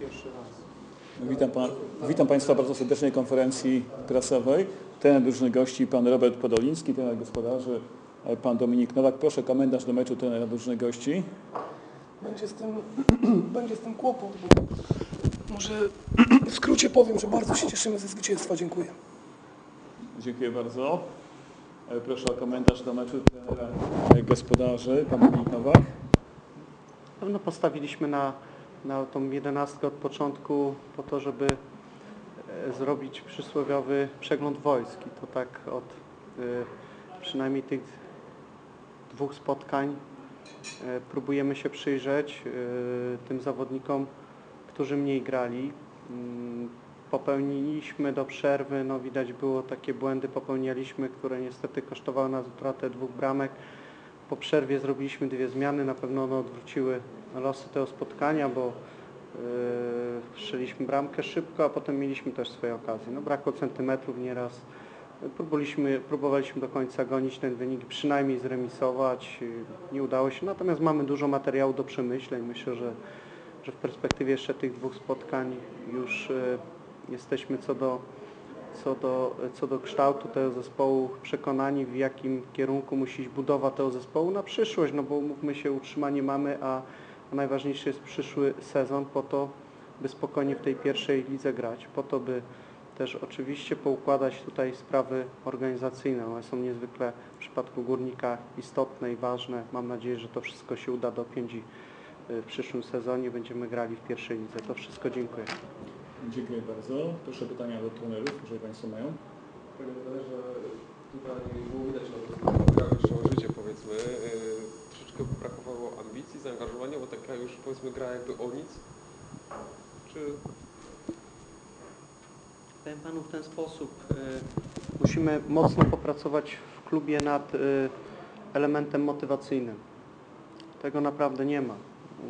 pierwszy raz. Witam, pan, witam Państwa bardzo serdecznie na konferencji prasowej. Ten drużyny gości pan Robert Podoliński, trener gospodarzy, e, pan Dominik Nowak. Proszę komentarz do meczu trenera drużyny gości. Będzie z tym, będzie z tym kłopot, bo może w skrócie powiem, że bardzo się cieszymy ze zwycięstwa. Dziękuję. Dziękuję bardzo. E, Proszę o komentarz do meczu trenera e, gospodarzy, pan Dominik Nowak. Na pewno postawiliśmy na, na tą jedenastkę od początku po to, żeby e, zrobić przysłowiowy przegląd wojsk. I to tak od e, przynajmniej tych dwóch spotkań e, próbujemy się przyjrzeć tym zawodnikom, którzy mniej grali. Mm, Popełniliśmy do przerwy, no widać było takie błędy, popełnialiśmy, które niestety kosztowały nas utratę dwóch bramek. Po przerwie zrobiliśmy dwie zmiany, na pewno one odwróciły losy tego spotkania, bo yy, strzeliśmy bramkę szybko, a potem mieliśmy też swoje okazje. No brakło centymetrów nieraz. Próbowaliśmy, próbowaliśmy do końca gonić ten wynik, przynajmniej zremisować. Nie udało się, natomiast mamy dużo materiału do przemyśleń. Myślę, że, że w perspektywie jeszcze tych dwóch spotkań już yy, jesteśmy co do co do, co do kształtu tego zespołu, przekonani w jakim kierunku musi iść budowa tego zespołu na przyszłość, no bo mówmy się, utrzymanie mamy, a, a najważniejszy jest przyszły sezon po to, by spokojnie w tej pierwszej lidze grać, po to, by też oczywiście poukładać tutaj sprawy organizacyjne. One są niezwykle w przypadku Górnika istotne i ważne. Mam nadzieję, że to wszystko się uda dopiąć i y, w przyszłym sezonie będziemy grali w pierwszej lidze. To wszystko dziękuję. Dziękuję bardzo. Proszę pytania do trenerów, jeżeli Państwo mają. Panie trenerze, tutaj było widać, że gra już o życie powiedzmy. Yy, Troszeczkę brakowało ambicji, zaangażowania, bo taka już powiedzmy gra jakby o nic. Czy Powiem Panu w ten sposób. y, Musimy mocno popracować w klubie nad y, elementem motywacyjnym. Tego naprawdę nie ma.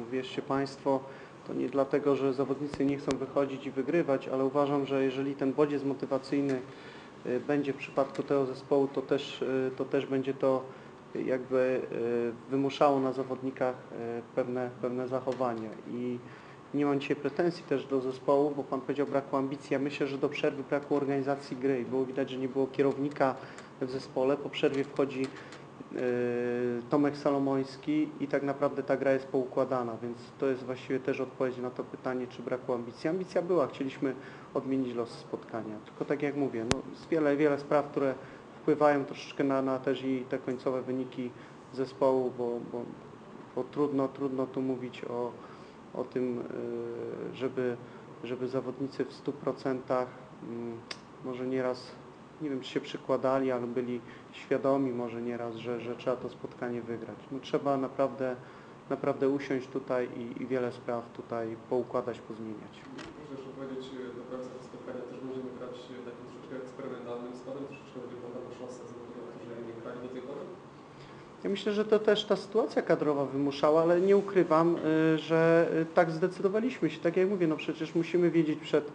Uwierzcie Państwo, to nie dlatego, że zawodnicy nie chcą wychodzić i wygrywać, ale uważam, że jeżeli ten bodziec motywacyjny y, będzie w przypadku tego zespołu, to też, y, to też będzie to jakby y, wymuszało na zawodnikach pewne, pewne zachowania. I nie mam dzisiaj pretensji też do zespołu, bo Pan powiedział brakło ambicji. Ja myślę, że do przerwy brakło organizacji gry było widać, że nie było kierownika w zespole. Po przerwie wchodzi Tomek Salomoński i tak naprawdę ta gra jest poukładana, więc to jest właściwie też odpowiedź na to pytanie, czy brakło ambicji. Ambicja była, chcieliśmy odmienić los spotkania. Tylko tak jak mówię, no, jest wiele, wiele spraw, które wpływają troszeczkę na, na też i te końcowe wyniki zespołu, bo, bo, bo trudno, trudno tu mówić o, o tym, y, żeby, żeby zawodnicy w 100% mm, może nieraz, nie wiem czy się przykładali, ale byli świadomi może nieraz, że, że trzeba to spotkanie wygrać. No, trzeba naprawdę, naprawdę usiąść tutaj i, i wiele spraw tutaj poukładać, pozmieniać. proszę jeszcze powiedzieć, do końca tego spotkania też będziemy grać takim troszeczkę eksperymentalnym składem, troszeczkę wygląda na szansę zawodników, którzy nie grali do tej pory? Ja myślę, że to też ta sytuacja kadrowa wymuszała, ale nie ukrywam, y, że tak zdecydowaliśmy się. Tak jak mówię, no przecież musimy wiedzieć przed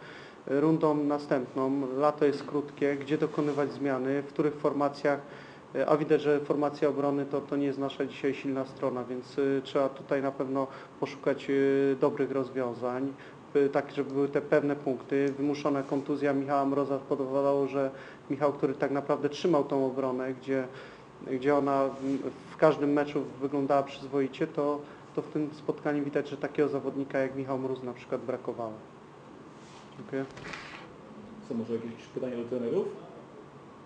rundą następną, lato jest krótkie, gdzie dokonywać zmiany, w których formacjach, y, a widać, że formacja obrony to, to nie jest nasza dzisiaj silna strona, więc y, trzeba tutaj na pewno poszukać y, dobrych rozwiązań, tak żeby były te pewne punkty. Wymuszona kontuzja. Michała Mroza spowodowało, że Michał, który tak naprawdę trzymał tą obronę, gdzie gdzie ona w każdym meczu wyglądała przyzwoicie, to, to w tym spotkaniu widać, że takiego zawodnika jak Michał Mróz na przykład brakowało. Dziękuję. Są może jakieś pytania do trenerów?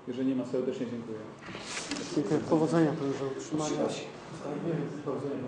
Jeżeli nie ma, serdecznie dziękuję. Dziękuję. Powodzenia to za utrzymanie. Powodzenia.